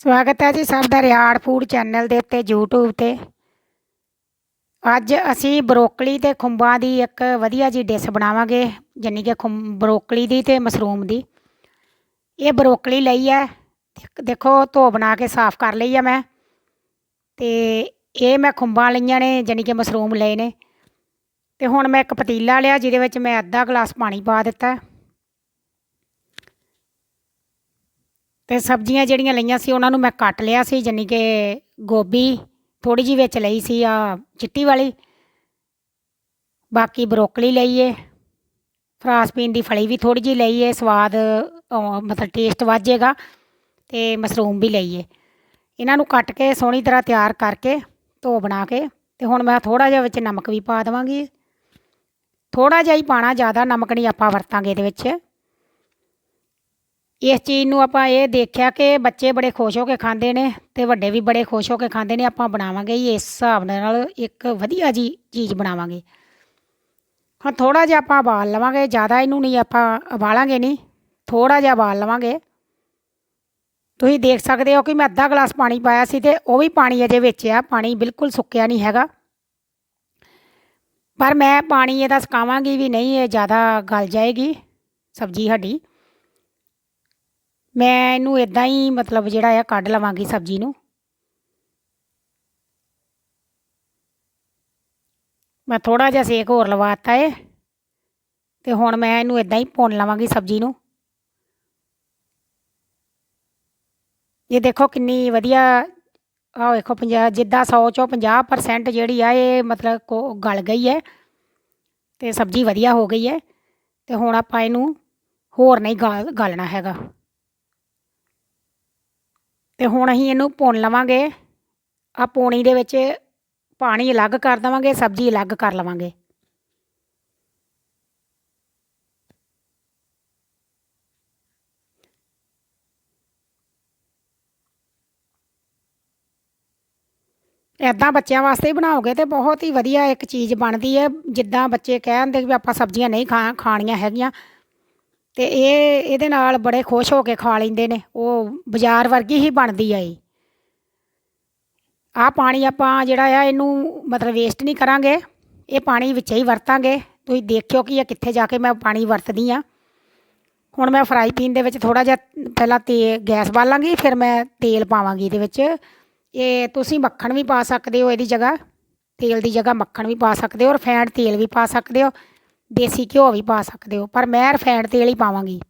ਸਵਾਗਤ ਹੈ ਜੀ ਸਭ ਦਾ ਰਿਆੜ ਫੂਡ ਚੈਨਲ ਦੇ ਉੱਤੇ, YouTube ਤੇ। ਅੱਜ ਅਸੀਂ ਬਰੋਕਲੀ ਤੇ ਖੁੰਬਾਂ ਦੀ ਇੱਕ ਵਧੀਆ ਜੀ ਡਿਸ਼ ਬਣਾਵਾਂਗੇ ਜਾਨੀ ਕਿ ਖੁੰਬ ਬਰੋਕਲੀ ਦੀ ਤੇ ਮਸ਼ਰੂਮ ਦੀ। ਇਹ ਬਰੋਕਲੀ ਲਈ ਹੈ। ਦੇਖੋ ਧੋ ਬਣਾ ਕੇ ਸਾਫ਼ ਕਰ ਲਈ ਆ ਮੈਂ। ਤੇ ਇਹ ਮੈਂ ਖੁੰਬਾਂ ਲਈਆਂ ਨੇ ਜਾਨੀ ਕਿ ਮਸ਼ਰੂਮ ਲਏ ਨੇ। ਤੇ ਹੁਣ ਮੈਂ ਇੱਕ ਪਤੀਲਾ ਲਿਆ, ਜਿਹਦੇ ਵਿੱਚ ਮੈਂ ਅੱਧਾ ਗਲਾਸ ਪਾਣੀ ਪਾ ਦਿੱਤਾ। ਤੇ ਸਬਜ਼ੀਆਂ ਜਿਹੜੀਆਂ ਲਈਆਂ ਸੀ, ਉਹਨਾਂ ਨੂੰ ਮੈਂ ਕੱਟ ਲਿਆ ਸੀ ਜਾਨੀ ਕਿ ਗੋਭੀ ਥੋੜੀ ਜਿਹੀ ਵਿੱਚ ਲਈ ਸੀ ਆ ਚਿੱਟੀ ਵਾਲੀ। ਬਾਕੀ ਬਰੋਕਲੀ ਲਈਏ। ਫਰਾਸਬੀਨ ਦੀ ਫਲੀ ਵੀ ਥੋੜੀ ਜਿਹੀ ਲਈਏ, ਸਵਾਦ ਮਤਲਬ ਟੇਸਟ ਵਾਜੇਗਾ ਤੇ ਮਸ਼ਰੂਮ ਵੀ ਲਈਏ। ਇਹਨਾਂ ਨੂੰ ਕੱਟ ਕੇ ਸੋਹਣੀ ਤਰ੍ਹਾਂ ਤਿਆਰ ਕਰਕੇ ਧੋ ਬਣਾ ਕੇ ਤੇ ਹੁਣ ਮੈਂ ਥੋੜਾ ਜਿਹਾ ਵਿੱਚ ਨਮਕ ਵੀ ਪਾ ਦੇਵਾਂਗੀ। ਥੋੜਾ ਜਿਹਾ ਹੀ ਪਾਣਾ, ਜ਼ਿਆਦਾ ਨਮਕ ਨਹੀਂ ਆਪਾਂ ਵਰਤਾਂਗੇ ਇਹਦੇ ਵਿੱਚ। ਇਸ ਚੀਜ਼ ਨੂੰ ਆਪਾਂ ਇਹ ਦੇਖਿਆ ਕਿ ਬੱਚੇ ਬੜੇ ਖੁਸ਼ ਹੋ ਕੇ ਖਾਂਦੇ ਨੇ ਤੇ ਵੱਡੇ ਵੀ ਬੜੇ ਖੁਸ਼ ਹੋ ਕੇ ਖਾਂਦੇ ਨੇ, ਆਪਾਂ ਬਣਾਵਾਂਗੇ ਹੀ ਇਸ ਹਿਸਾਬ ਨਾਲ ਇੱਕ ਵਧੀਆ ਜੀ ਚੀਜ਼ ਬਣਾਵਾਂਗੇ। ਹਾਂ ਥੋੜਾ ਜਿਹਾ ਆਪਾਂ ਉਬਾਲ ਲਵਾਂਗੇ, ਜ਼ਿਆਦਾ ਇਹਨੂੰ ਨਹੀਂ ਆਪਾਂ ਉਬਾਲਾਂਗੇ ਨਹੀਂ ਥੋੜਾ ਜਿਹਾ ਉਬਾਲ ਲਵਾਂਗੇ। ਤੁਸੀਂ ਦੇਖ ਸਕਦੇ ਹੋ ਕਿ ਮੈਂ ਅੱਧਾ ਗਲਾਸ ਪਾਣੀ ਪਾਇਆ ਸੀ ਤੇ ਉਹ ਵੀ ਪਾਣੀ ਅਜੇ ਵਿੱਚ ਆ, ਪਾਣੀ ਬਿਲਕੁਲ ਸੁੱਕਿਆ ਨਹੀਂ ਹੈਗਾ। ਪਰ ਮੈਂ ਪਾਣੀ ਇਹਦਾ ਸੁਕਾਵਾਂਗੀ ਵੀ ਨਹੀਂ, ਇਹ ਜ਼ਿਆਦਾ ਗਲ ਜਾਏਗੀ ਸਬਜ਼ੀ ਸਾਡੀ। ਮੈਂ ਇਹਨੂੰ ਇਦਾਂ ਹੀ ਮਤਲਬ ਜਿਹੜਾ ਆ ਕੱਢ ਲਵਾਂਗੀ ਸਬਜ਼ੀ ਨੂੰ। ਮੈਂ ਥੋੜਾ ਜਿਹਾ ਸੇਕ ਹੋਰ ਲਵਾਤਾ ਏ, ਤੇ ਹੁਣ ਮੈਂ ਇਹਨੂੰ ਇਦਾਂ ਹੀ ਭੁੰਨ ਲਵਾਂਗੀ ਸਬਜ਼ੀ ਨੂੰ। ਇਹ ਦੇਖੋ ਕਿੰਨੀ ਵਧੀਆ, ਆਹ ਵੇਖੋ 50 ਜਿੱਦਾਂ 100 ਚੋਂ 50% ਜਿਹੜੀ ਆ ਇਹ ਮਤਲਬ ਕੋ ਗਲ ਗਈ ਹੈ ਤੇ ਸਬਜ਼ੀ ਵਧੀਆ ਹੋ ਗਈ ਹੈ ਤੇ ਹੁਣ ਆਪਾਂ ਇਹਨੂੰ ਹੋਰ ਨਹੀਂ ਗਲ, ਗਲਣਾ ਹੈਗਾ। ਤੇ ਹੁਣ ਅਸੀਂ ਇਹਨੂੰ ਭੁੰਨ ਲਵਾਂਗੇ। ਆ ਪੌਣੀ ਦੇ ਵਿੱਚ ਪਾਣੀ ਅਲੱਗ ਕਰ ਦੇਵਾਂਗੇ, ਸਬਜ਼ੀ ਅਲੱਗ ਕਰ ਲਵਾਂਗੇ। ਇੱਦਾਂ ਬੱਚਿਆਂ ਵਾਸਤੇ ਹੀ ਬਣਾਓਗੇ ਤੇ ਬਹੁਤ ਹੀ ਵਧੀਆ ਇੱਕ ਚੀਜ਼ ਬਣਦੀ ਹੈ। ਜਿੱਦਾਂ ਬੱਚੇ ਕਹਿੰਦੇ ਵੀ ਆਪਾਂ ਸਬਜ਼ੀਆਂ ਨਹੀਂ ਖਾ ਖਾਣੀਆਂ ਹੈਗੀਆਂ ਤੇ ਇਹ, ਇਹਦੇ ਨਾਲ ਬੜੇ ਖੁਸ਼ ਹੋ ਕੇ ਖਾ ਲੈਂਦੇ ਨੇ। ਉਹ ਬਾਜ਼ਾਰ ਵਰਗੀ ਹੀ ਬਣਦੀ ਆ ਇਹ। ਆਹ ਪਾਣੀ ਆਪਾਂ ਜਿਹੜਾ ਆ, ਇਹਨੂੰ ਮਤਲਬ ਵੇਸਟ ਨਹੀਂ ਕਰਾਂਗੇ। ਇਹ ਪਾਣੀ ਵਿੱਚ ਹੀ ਵਰਤਾਂਗੇ। ਤੁਸੀਂ ਦੇਖਿਓ ਕਿ ਇਹ ਕਿੱਥੇ ਜਾ ਕੇ ਮੈਂ ਪਾਣੀ ਵਰਤਦੀ ਆ। ਹੁਣ ਮੈਂ ਫਰਾਈ ਪੀਨ ਦੇ ਵਿੱਚ ਥੋੜਾ ਜਿਹਾ, ਪਹਿਲਾਂ ਤੇ ਗੈਸ ਬਾਲਾਂਗੀ, ਫਿਰ ਮੈਂ ਤੇਲ ਪਾਵਾਂਗੀ ਇਹਦੇ ਵਿੱਚ। ਇਹ ਤੁਸੀਂ ਮੱਖਣ ਵੀ ਪਾ ਸਕਦੇ ਹੋ ਇਹਦੀ ਜਗ੍ਹਾ। ਤੇਲ ਦੀ ਜਗ੍ਹਾ ਮੱਖਣ ਵੀ ਪਾ ਸਕਦੇ ਹੋ ਰਿਫਾਇੰਡ ਤੇਲ ਵੀ ਪਾ ਸਕਦੇ ਹੋ। ਦੇਸੀ ਘਿਓ ਵੀ ਪਾ ਸਕਦੇ ਹੋ, ਪਰ ਮੈਂ ਰਿਫਾਇੰਡ ਤੇਲ ਹੀ ਪਾਵਾਂਗੀ।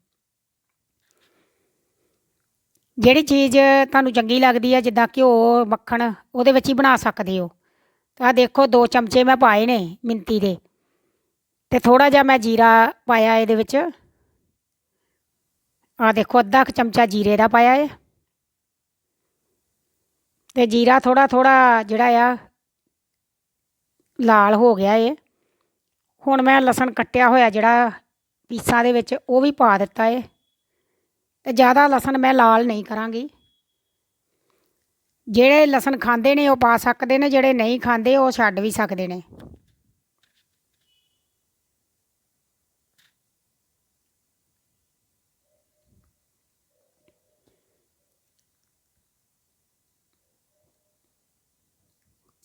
ਜਿਹੜੀ ਚੀਜ਼ ਤੁਹਾਨੂੰ ਚੰਗੀ ਲੱਗਦੀ ਹੈ ਜਿੱਦਾਂ ਘਿਓ, ਮੱਖਣ, ਉਹਦੇ ਵਿੱਚ ਹੀ ਬਣਾ ਸਕਦੇ ਹੋ। ਤਾਂ ਦੇਖੋ, ਦੋ ਚਮਚੇ ਮੈਂ ਪਾਏ ਨੇ ਮਿੰਤੀ ਦੇ। ਤੇ ਥੋੜਾ ਜਿਹਾ ਮੈਂ ਜੀਰਾ ਪਾਇਆ ਇਹਦੇ ਵਿੱਚ। ਆ ਦੇਖੋ, ਅੱਧਾ ਕੁ ਚਮਚਾ ਜੀਰੇ ਦਾ ਪਾਇਆ ਹੈ ਤੇ ਜੀਰਾ ਥੋੜਾ ਥੋੜਾ ਜਿਹੜਾ ਆ, ਲਾਲ ਹੋ ਗਿਆ ਏ। ਹੁਣ ਮੈਂ ਲਸਣ ਕੱਟਿਆ ਹੋਇਆ ਜਿਹੜਾ ਪੀਸਾਂ ਦੇ ਵਿੱਚ, ਉਹ ਵੀ ਪਾ ਦਿੱਤਾ ਏ। ਤੇ ਜ਼ਿਆਦਾ ਲਸਣ ਮੈਂ ਲਾਲ ਨਹੀਂ ਕਰਾਂਗੀ। ਜਿਹੜੇ ਲਸਣ ਖਾਂਦੇ ਨੇ, ਉਹ ਪਾ ਸਕਦੇ ਨੇ, ਜਿਹੜੇ ਨਹੀਂ ਖਾਂਦੇ, ਉਹ ਛੱਡ ਵੀ ਸਕਦੇ ਨੇ।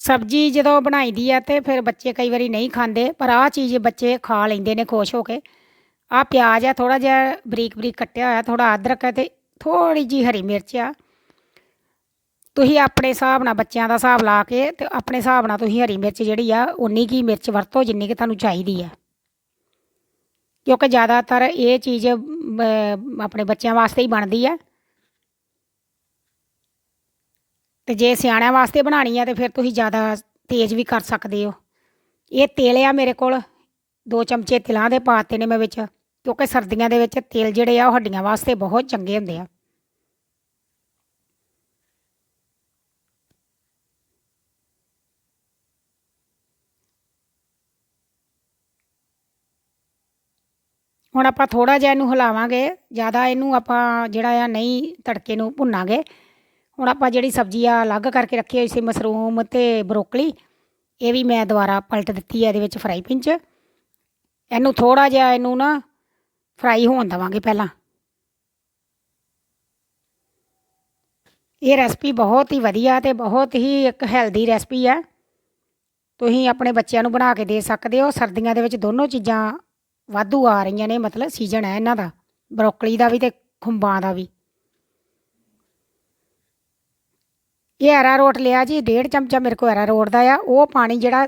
ਸਬਜ਼ੀ ਜਦੋਂ ਬਣਾਈ ਦੀ ਆ ਤੇ ਫਿਰ ਬੱਚੇ ਕਈ ਵਾਰੀ ਨਹੀਂ ਖਾਂਦੇ, ਪਰ ਆਹ ਚੀਜ਼ ਬੱਚੇ ਖਾ ਲੈਂਦੇ ਨੇ ਖੁਸ਼ ਹੋ ਕੇ। ਆਹ ਪਿਆਜ਼ ਆ ਥੋੜਾ ਜਿਹਾ ਬਰੀਕ ਬਰੀਕ ਕੱਟਿਆ ਹੋਇਆ ਥੋੜਾ ਅਦਰਕ ਹੈ ਤੇ ਥੋੜੀ ਜੀ ਹਰੀ ਮਿਰਚ ਆ। ਤੁਸੀਂ ਆਪਣੇ ਹਿਸਾਬ ਨਾਲ ਬੱਚਿਆਂ ਦਾ ਹਿਸਾਬ ਲਾ ਕੇ ਤੇ ਆਪਣੇ ਹਿਸਾਬ ਨਾਲ ਤੁਸੀਂ ਹਰੀ ਮਿਰਚ ਜਿਹੜੀ ਆ ਉਨੀ ਕੀ ਮਿਰਚ ਵਰਤੋ ਜਿੰਨੀ ਕਿ ਤੁਹਾਨੂੰ ਚਾਹੀਦੀ ਆ। ਕਿਉਂਕਿ ਜ਼ਿਆਦਾਤਰ ਇਹ ਚੀਜ਼ ਆਪਣੇ ਬੱਚਿਆਂ ਵਾਸਤੇ ਹੀ ਬਣਦੀ ਆ। ਤੇ ਜੇ ਸਿਆਣਿਆਂ ਵਾਸਤੇ ਬਣਾਣੀ ਆ ਤੇ ਫਿਰ ਤੁਸੀਂ ਜ਼ਿਆਦਾ ਤੇਜ਼ ਵੀ ਕਰ ਸਕਦੇ ਹੋ। ਇਹ ਤੇਲ ਆ ਮੇਰੇ ਕੋਲ। ਦੋ ਚਮਚੇ ਤਿਲਾਂ ਦੇ ਪਾਤੇ ਨੇ ਮੈਂ ਵਿੱਚ, ਕਿਉਂਕਿ ਸਰਦੀਆਂ ਦੇ ਵਿੱਚ ਤੇਲ ਜਿਹੜੇ ਆ ਉਹ ਹੱਡੀਆਂ ਵਾਸਤੇ ਬਹੁਤ ਚੰਗੇ ਹੁੰਦੇ ਆ। ਹੁਣ ਆਪਾਂ ਥੋੜਾ ਜਿਹਾ ਇਹਨੂੰ ਹਿਲਾਵਾਂਗੇ, ਜ਼ਿਆਦਾ ਇਹਨੂੰ ਆਪਾਂ ਜਿਹੜਾ ਆ ਨਹੀਂ ਤੜਕੇ ਨੂੰ ਭੁੰਨਾਂਗੇ। ਹੁਣ ਆਪਾਂ ਜਿਹੜੀ ਸਬਜ਼ੀ ਆ ਅਲੱਗ ਕਰਕੇ ਰੱਖੀ ਹੋਈ ਸੀ, ਮਸ਼ਰੂਮ ਤੇ ਬਰੋਕਲੀ, ਇਹ ਵੀ ਮੈਂ ਦੁਬਾਰਾ ਪਲਟ ਦਿੱਤੀ ਹੈ ਇਹਦੇ ਵਿੱਚ ਫਰਾਈ ਪਿੰਚ ਇਹਨੂੰ ਥੋੜਾ ਜਿਹਾ ਇਹਨੂੰ ਨਾ ਫਰਾਈ ਹੋਣ ਦੇਵਾਂਗੇ ਪਹਿਲਾਂ। ਇਹ ਰੈਸਪੀ ਬਹੁਤ ਹੀ ਵਧੀਆ ਤੇ ਬਹੁਤ ਹੀ ਇੱਕ ਹੈਲਦੀ ਰੈਸਪੀ ਹੈ ਤੁਸੀਂ ਆਪਣੇ ਬੱਚਿਆਂ ਨੂੰ ਬਣਾ ਕੇ ਦੇ ਸਕਦੇ ਹੋ। ਸਰਦੀਆਂ ਦੇ ਵਿੱਚ ਦੋਨੋਂ ਚੀਜ਼ਾਂ ਵਾਧੂ ਆ ਰਹੀਆਂ ਨੇ, ਮਤਲਬ ਸੀਜ਼ਨ ਹੈ ਇਹਨਾਂ ਦਾ। ਬਰੋਕਲੀ ਦਾ ਵੀ ਤੇ ਖੁੰਬਾਂ ਦਾ ਵੀ। ਇਹ ਐਰਾ ਰੋਟ ਲਿਆ ਜੀ, ਡੇਢ ਚਮਚਾ ਮੇਰੇ ਕੋਲ ਐਰਾ ਰੋਟ ਦਾ ਆ। ਉਹ ਪਾਣੀ ਜਿਹੜਾ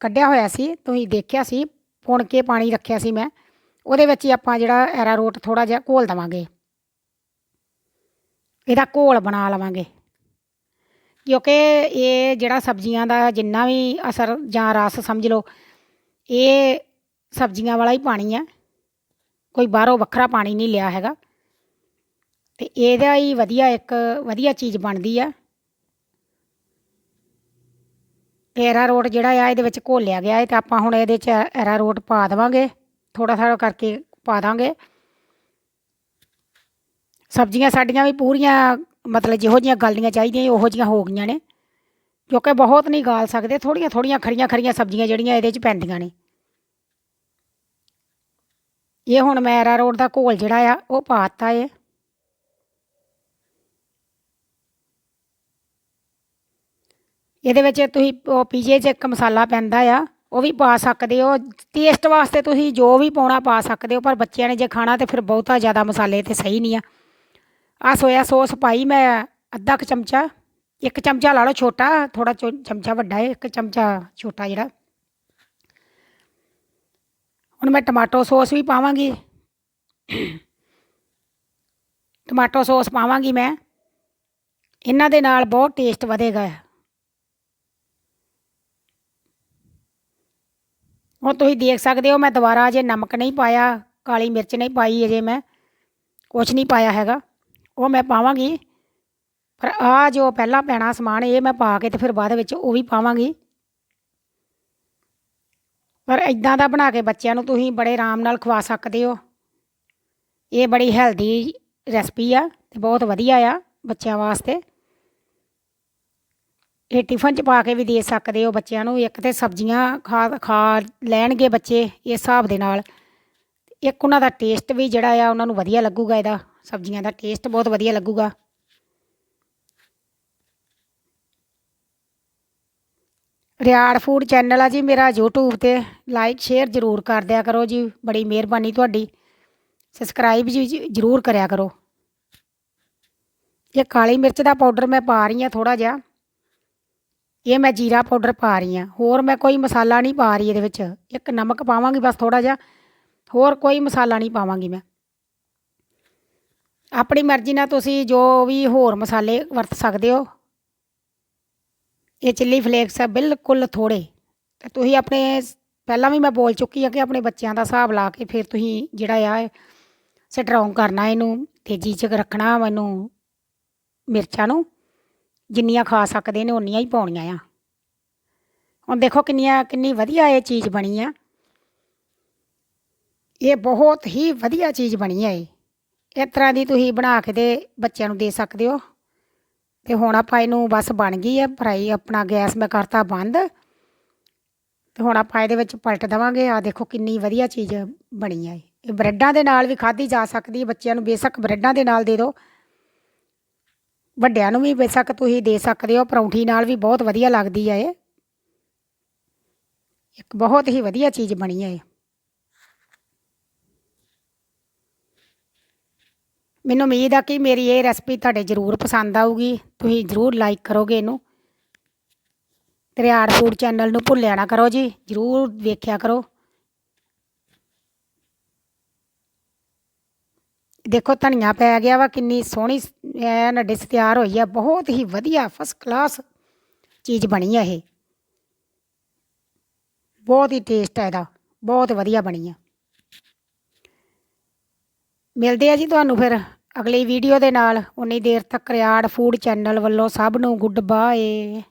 ਕੱਢਿਆ ਹੋਇਆ ਸੀ, ਤੁਸੀਂ ਦੇਖਿਆ ਸੀ, ਪੁਣ ਕੇ ਪਾਣੀ ਰੱਖਿਆ ਸੀ ਮੈਂ। ਉਹਦੇ ਵਿੱਚ ਹੀ ਆਪਾਂ ਜਿਹੜਾ ਐਰਾ ਰੋਟ ਥੋੜਾ ਜਿਹਾ ਘੋਲ ਦਵਾਂਗੇ। ਇਹਦਾ ਘੋਲ ਬਣਾ ਲਵਾਂਗੇ। ਕਿਉਂਕਿ ਇਹ ਜਿਹੜਾ ਸਬਜ਼ੀਆਂ ਦਾ ਜਿੰਨਾ ਵੀ ਅਸਰ ਜਾਂ ਰਸ ਸਮਝ ਲਓ, ਇਹ ਸਬਜ਼ੀਆਂ ਵਾਲਾ ਹੀ ਪਾਣੀ ਹੈ ਕੋਈ ਬਾਹਰੋਂ ਵੱਖਰਾ ਪਾਣੀ ਨਹੀਂ ਲਿਆ ਹੈਗਾ। ਤੇ ਇਹਦਾ ਹੀ ਵਧੀਆ ਇੱਕ ਵਧੀਆ ਚੀਜ਼ ਬਣਦੀ ਆ। ਐਰਾ ਐਰਾਰੋਟ ਜਿਹੜਾ ਆ, ਇਹਦੇ ਵਿੱਚ ਘੋਲਿਆ ਗਿਆ ਹੈ ਤੇ ਆਪਾਂ ਹੁਣ ਇਹਦੇ ਚ ਐਰਾ ਐਰਾਰੋਟ ਪਾ ਦੇਵਾਂਗੇ ਥੋੜਾ ਥੋੜਾ ਕਰਕੇ ਪਾ ਦਾਂਗੇ। ਸਬਜ਼ੀਆਂ ਸਾਡੀਆਂ ਵੀ ਪੂਰੀਆਂ, ਮਤਲਬ ਜਿਹੋ ਜੀਆਂ ਗਲਣੀਆਂ ਚਾਹੀਦੀਆਂ ਉਹੋ ਜੀਆਂ ਹੋ ਗਈਆਂ ਨੇ। ਕਿਉਂਕਿ ਬਹੁਤ ਨਹੀਂ ਗਾਲ ਸਕਦੇ ਥੋੜੀਆਂ ਥੋੜੀਆਂ ਖੜੀਆਂ ਖੜੀਆਂ ਸਬਜ਼ੀਆਂ ਜਿਹੜੀਆਂ ਇਹਦੇ ਚ ਪੈਂਦੀਆਂ ਨੇ। ਇਹ ਹੁਣ ਮੈਂ ਐਰਾਰੋਟ ਦਾ ਘੋਲ ਜਿਹੜਾ ਆ, ਉਹ ਪਾਤਾ ਏ। ਇਹਦੇ ਵਿੱਚ ਤੁਸੀਂ ਉਹ ਪੀਜੇ 'ਚ ਇੱਕ ਮਸਾਲਾ ਪੈਂਦਾ ਆ, ਉਹ ਵੀ ਪਾ ਸਕਦੇ ਹੋ। ਟੇਸਟ ਵਾਸਤੇ ਤੁਸੀਂ ਜੋ ਵੀ ਪਾਉਣਾ ਪਾ ਸਕਦੇ ਹੋ, ਪਰ ਬੱਚਿਆਂ ਨੇ ਜੇ ਖਾਣਾ ਤੇ ਫਿਰ ਬਹੁਤਾ ਜ਼ਿਆਦਾ ਮਸਾਲੇ ਤੇ ਸਹੀ ਨਹੀਂ ਆ। ਆ ਸੋਇਆ ਸੌਸ ਪਾਈ ਮੈਂ ਅੱਧਾ ਕੁ ਚਮਚਾ, ਇੱਕ ਚਮਚਾ ਲਾ ਲਓ ਛੋਟਾ ਥੋੜਾ ਚਮਚਾ ਵੱਡਾ ਹੈ, ਇੱਕ ਚਮਚਾ ਛੋਟਾ ਜਿਹੜਾ। ਹੁਣ ਮੈਂ ਟਮਾਟੋ ਸੌਸ ਵੀ ਪਾਵਾਂਗੀ। ਟਮਾਟੋ ਸੌਸ ਪਾਵਾਂਗੀ ਮੈਂ। ਇਹਨਾਂ ਦੇ ਨਾਲ ਬਹੁਤ ਟੇਸਟ ਵਧੇਗਾ। ਹੁਣ ਤੁਸੀਂ ਦੇਖ ਸਕਦੇ ਹੋ, ਮੈਂ ਦੁਬਾਰਾ ਅਜੇ ਨਮਕ ਨਹੀਂ ਪਾਇਆ, ਕਾਲੀ ਮਿਰਚ ਨਹੀਂ ਪਾਈ ਅਜੇ ਮੈਂ, ਕੁਛ ਨਹੀਂ ਪਾਇਆ ਹੈਗਾ। ਉਹ ਮੈਂ ਪਾਵਾਂਗੀ, ਪਰ ਆ ਜੋ ਪਹਿਲਾਂ ਪੈਣਾ ਸਮਾਨ, ਇਹ ਮੈਂ ਪਾ ਕੇ ਤੇ ਫਿਰ ਬਾਅਦ ਵਿੱਚ ਉਹ ਵੀ ਪਾਵਾਂਗੀ। ਪਰ ਇਦਾਂ ਦਾ ਬਣਾ ਕੇ ਬੱਚਿਆਂ ਨੂੰ ਤੁਸੀਂ ਬੜੇ ਆਰਾਮ ਨਾਲ ਖਵਾ ਸਕਦੇ ਹੋ। ਇਹ ਬੜੀ ਹੈਲਦੀ ਰੈਸਪੀ ਆ ਤੇ ਬਹੁਤ ਵਧੀਆ ਆ ਬੱਚਿਆਂ ਵਾਸਤੇ। ਇਹ ਟਿਫਨ 'ਚ ਪਾ ਕੇ ਵੀ ਦੇ ਸਕਦੇ ਹੋ ਬੱਚਿਆਂ ਨੂੰ। ਇੱਕ ਤੇ ਸਬਜ਼ੀਆਂ ਖਾ ਖਾ ਲੈਣਗੇ ਬੱਚੇ ਇਸ ਹਿਸਾਬ ਦੇ ਨਾਲ। ਇੱਕ ਉਹਨਾਂ ਦਾ ਟੇਸਟ ਵੀ ਜਿਹੜਾ ਆ ਉਹਨਾਂ ਨੂੰ ਵਧੀਆ ਲੱਗੂਗਾ ਇਹਦਾ। ਸਬਜ਼ੀਆਂ ਦਾ ਟੇਸਟ ਬਹੁਤ ਵਧੀਆ ਲੱਗੂਗਾ। ਰਿਆੜ ਫੂਡ ਚੈਨਲ ਆ ਜੀ ਮੇਰਾ YouTube ਤੇ। ਲਾਈਕ ਸ਼ੇਅਰ ਜ਼ਰੂਰ ਕਰ ਦਿਆ ਕਰੋ ਜੀ। ਬੜੀ ਮਿਹਰਬਾਨੀ ਤੁਹਾਡੀ। ਸਬਸਕ੍ਰਾਈਬ ਜੀ ਜ਼ਰੂਰ ਕਰਿਆ ਕਰੋ। ਇਹ ਕਾਲੀ ਮਿਰਚ ਦਾ ਪਾਊਡਰ ਮੈਂ ਪਾ ਰਹੀ ਹਾਂ ਥੋੜਾ ਜਿਹਾ। ਇਹ ਮੈਂ ਜੀਰਾ ਪਾਊਡਰ ਪਾ ਰਹੀ ਹਾਂ। ਹੋਰ ਮੈਂ ਕੋਈ ਮਸਾਲਾ ਨਹੀਂ ਪਾ ਰਹੀ ਇਹਦੇ ਵਿੱਚ। ਇੱਕ ਨਮਕ ਪਾਵਾਂਗੀ ਬਸ ਥੋੜਾ ਜਿਹਾ। ਹੋਰ ਕੋਈ ਮਸਾਲਾ ਨਹੀਂ ਪਾਵਾਂਗੀ ਮੈਂ। ਆਪਣੀ ਮਰਜ਼ੀ ਨਾਲ ਤੁਸੀਂ ਜੋ ਵੀ ਹੋਰ ਮਸਾਲੇ ਵਰਤ ਸਕਦੇ ਹੋ। ਇਹ ਚਿੱਲੀ ਫਲੇਕਸ ਆ ਬਿਲਕੁਲ ਥੋੜੇ ਤੇ ਤੁਸੀਂ ਆਪਣੇ ਪਹਿਲਾਂ ਵੀ ਮੈਂ ਬੋਲ ਚੁੱਕੀ ਆ ਕਿ ਆਪਣੇ ਬੱਚਿਆਂ ਦਾ ਹਿਸਾਬ ਲਾ ਕੇ ਫਿਰ ਤੁਸੀਂ ਜਿਹੜਾ ਆ ਸਟਰੋਂਗ ਕਰਨਾ ਇਹਨੂੰ, ਤੇਜ਼ੀ 'ਚ ਰੱਖਣਾ ਮੈਨੂੰ ਮਿਰਚਾਂ ਨੂੰ। ਜਿੰਨੀਆਂ ਖਾ ਸਕਦੇ ਨੇ, ਉਨੀਆਂ ਹੀ ਪਾਉਣੀਆਂ ਆ। ਹੁਣ ਦੇਖੋ ਕਿੰਨੀਆਂ, ਕਿੰਨੀ ਵਧੀਆ ਇਹ ਚੀਜ਼ ਬਣੀ ਆ। ਇਹ ਬਹੁਤ ਹੀ ਵਧੀਆ ਚੀਜ਼ ਬਣੀ ਆ ਇਹ। ਇਸ ਤਰ੍ਹਾਂ ਦੀ ਤੁਸੀਂ ਬਣਾ ਕੇ ਤੇ ਬੱਚਿਆਂ ਨੂੰ ਦੇ ਸਕਦੇ ਹੋ। ਤੇ ਹੁਣ ਆਪਾਂ ਇਹਨੂੰ ਬਸ ਬਣ ਗਈ ਆ ਫਰਾਈ ਆਪਣਾ ਗੈਸ ਮੈਂ ਕਰਤਾ ਬੰਦ। ਤੇ ਹੁਣ ਆਪਾਂ ਇਹਦੇ ਵਿੱਚ ਪਲਟ ਦੇਵਾਂਗੇ। ਆ ਦੇਖੋ ਕਿੰਨੀ ਵਧੀਆ ਚੀਜ਼ ਬਣੀ ਆ ਇਹ। ਇਹ ਬ੍ਰੈਡਾਂ ਦੇ ਨਾਲ ਵੀ ਖਾਧੀ ਜਾ ਸਕਦੀ ਹੈ ਬੱਚਿਆਂ ਨੂੰ ਬੇਸ਼ੱਕ ਬ੍ਰੈਡਾਂ ਦੇ ਨਾਲ ਦੇ ਦਿਓ। ਵੱਡਿਆਂ ਨੂੰ ਵੀ ਬੇਸ਼ੱਕ ਤੁਸੀਂ ਦੇ ਸਕਦੇ ਹੋ, ਪਰੌਂਠੀ ਨਾਲ ਵੀ ਬਹੁਤ ਵਧੀਆ ਲੱਗਦੀ ਹੈ ਇਹ। ਇੱਕ ਬਹੁਤ ਹੀ ਵਧੀਆ ਚੀਜ਼ ਬਣੀ ਹੈ ਮੈਨੂੰ ਉਮੀਦ ਆ ਕਿ ਮੇਰੀ ਇਹ ਰੈਸਪੀ ਤੁਹਾਡੇ ਜ਼ਰੂਰ ਪਸੰਦ ਆਊਗੀ। ਤੁਸੀਂ ਜ਼ਰੂਰ ਲਾਈਕ ਕਰੋਗੇ ਇਹਨੂੰ। ਤਰਿਆੜ ਫੂਡ ਚੈਨਲ ਨੂੰ ਭੁੱਲਿਆ ਨਾ ਕਰੋ ਜੀ। ਜ਼ਰੂਰ ਵੇਖਿਆ ਕਰੋ। ਦੇਖੋ ਧਨੀਆ ਪੈ ਗਿਆ ਵਾ, ਕਿੰਨੀ ਸੋਹਣੀ ਐਨ ਡਿਸ਼ ਤਿਆਰ ਹੋਈ ਆ, ਬਹੁਤ ਹੀ ਵਧੀਆ ਫਸਟ ਕਲਾਸ ਚੀਜ਼ ਬਣੀ ਆ ਇਹ। ਬਹੁਤ ਹੀ ਟੇਸਟ ਹੈ ਇਹਦਾ, ਬਹੁਤ ਵਧੀਆ ਬਣੀ ਆ। ਮਿਲਦੇ ਆ ਜੀ ਤੁਹਾਨੂੰ ਫਿਰ ਅਗਲੀ ਵੀਡੀਓ ਦੇ ਨਾਲ, ਉਨੀ ਦੇਰ ਤੱਕ ਰਿਆੜ ਫੂਡ ਚੈਨਲ ਵੱਲੋਂ ਸਭ ਨੂੰ ਗੁੱਡ ਬਾਏ।